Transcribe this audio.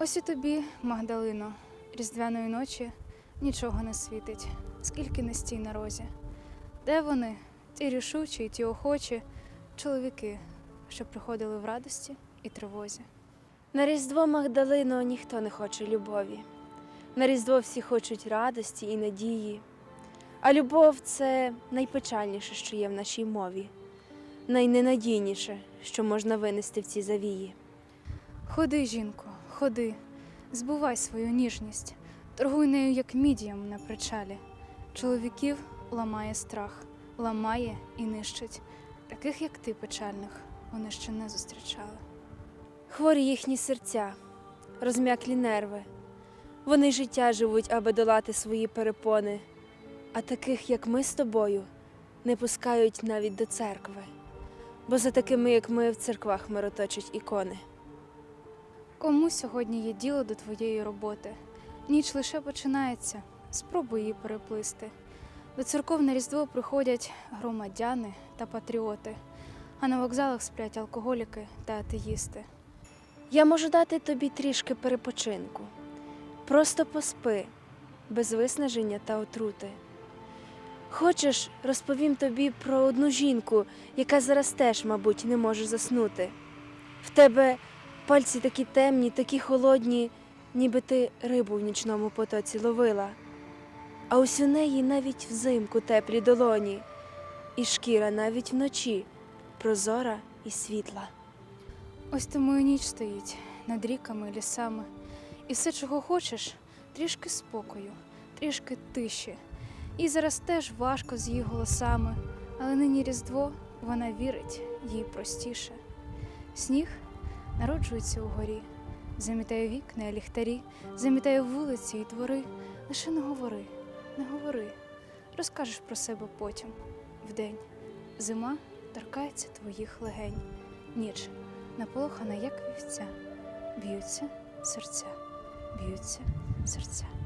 Ось і тобі, Магдалино, різдвяної ночі нічого не світить, скільки не стій на розі. Де вони, ті рішучі ті охочі, чоловіки, що приходили в радості і тривозі. На Різдво Магдалино ніхто не хоче любові. На Різдво всі хочуть радості і надії. А любов це найпечальніше, що є в нашій мові, найненадійніше, що можна винести в ці завії. Ходи, жінко, ходи, збувай свою ніжність, торгуй нею, як мідіям на причалі. Чоловіків ламає страх, ламає і нищить. Таких, як ти, печальних, вони ще не зустрічали. Хворі їхні серця, розм'яклі нерви. Вони життя живуть, аби долати свої перепони, а таких, як ми з тобою, не пускають навіть до церкви, бо за такими, як ми, в церквах мироточать ікони. Кому сьогодні є діло до твоєї роботи? Ніч лише починається, спробуй її переплисти. До церков на Різдво приходять громадяни та патріоти, а на вокзалах сплять алкоголіки та атеїсти. Я можу дати тобі трішки перепочинку. Просто поспи, без виснаження та отрути. Хочеш, розповім тобі про одну жінку, яка зараз теж, мабуть, не може заснути. В тебе пальці такі темні, такі холодні, ніби ти рибу в нічному потоці ловила. А ось у неї навіть взимку теплі долоні, і шкіра навіть вночі прозора і світла. Ось тому і ніч стоїть над ріками лісами. І все, чого хочеш, трішки спокою, трішки тиші. І зараз теж важко з її голосами, але нині Різдво вона вірить їй простіше. Сніг народжується угорі, замітає вікна ліхтарі, замітає вулиці і двори. Лише не говори, не говори, розкажеш про себе потім, вдень. Зима торкається твоїх легень, ніч наполохана, як вівця, б'ються серця, б'ються серця.